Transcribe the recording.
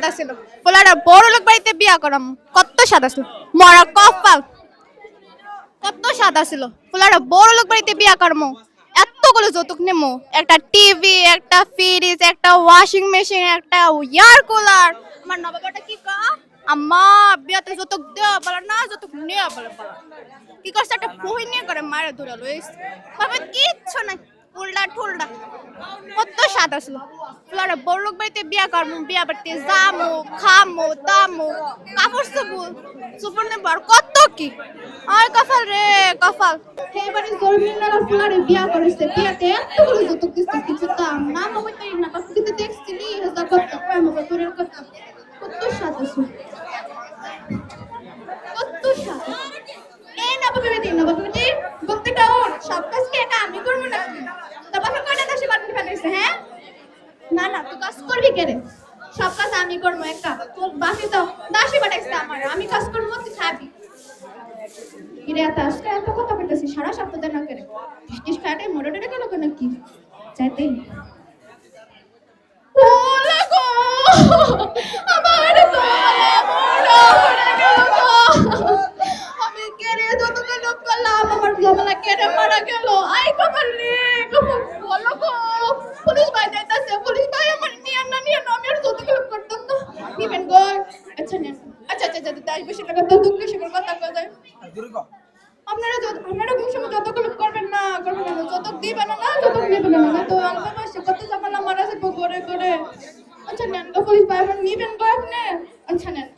সাদা ছিল। পোলাটা বড় লোক বাড়িতে বিয়া করাম। কত সাদা ছিল। মরা কপাল। কত সাদা ছিল। পোলাটা বড় লোক বাড়িতে বিয়া করমো। এতগুলো যৌতুক নেমো। একটা টিভি, একটা ফ্রিজ, একটা ওয়াশিং মেশিন, একটা ইয়ার কুলার। আমার নবাবটা কি কা আম্মা, বিয়াতে যৌতুক দেওয়া বলা না, যৌতুক নেওয়া বলা বলা। কি করছে? একটা বই নিয়ে করে মারে দূরে লইস বাবা কিচ্ছু নাই। উল্টা ঠুল্টা। কত সাদা ছিল। ফুলারে বড় লোক বাড়িতে বিয়া করমু বিয়া বাড়িতে যামো খামু দামু কাপড় চুপুর চুপুর বর কত কি আর কপাল রে কপাল এবারে জর্মিনারা ফ্লোরে বিয়া করেছে বিয়াতে এতগুলো যত দিচ্ছে কিছু দাম না মনে করি না কত কিছু দেখছিলি হাজার কত কত কত সাদা ছিল কত সাদা এই না বাবা বেটি না বাবা বেটি প্রত্যেকটা ওর সব কাজ কি একা আমি করব না তারপর কয়টা দাসি বানাতে ফেলেছে হ্যাঁ না না, তুই কাজ করবি কে রে? সব কাজ আমি করব, একা তোর তো দাসি বানাইছে আমার। আমি কাজ করব, তুই খাবি। কিরে, এত আজকে এত কথা বলতেছি সারা সপ্তাহ না করে টিস খাটে টোড়ে গেল কেন কি? চাইতে ওলা গো, আমার গো মোড়া পড়ে গেল গো। আমি কেড়ে যতকে লোক করলাম, আমার জমলা কেড়ে মারা গেল? আই কপাল রে কপাল বলো গো পুলিশ ভাই যাইতাছে পুলিশ ভাই আমার নিয়ে না নিয়ে না আমি আর যতকে লোক করতাম না নিবেন গো আচ্ছা আচ্ছা আচ্ছা আচ্ছা দশ বেশি টাকা তো দুঃখ সেগুলো কথা কথা আপনারা যত আপনারা কোন সময় যত কলম করবেন না করবেন না, যত দিবেন না, যত নেবেন না তো আলবা মাসে কত জামালা মারা যাবে করে করে আচ্ছা নেন তো, পুলিশ ভাই নিবেন গো আপনি আচ্ছা নেন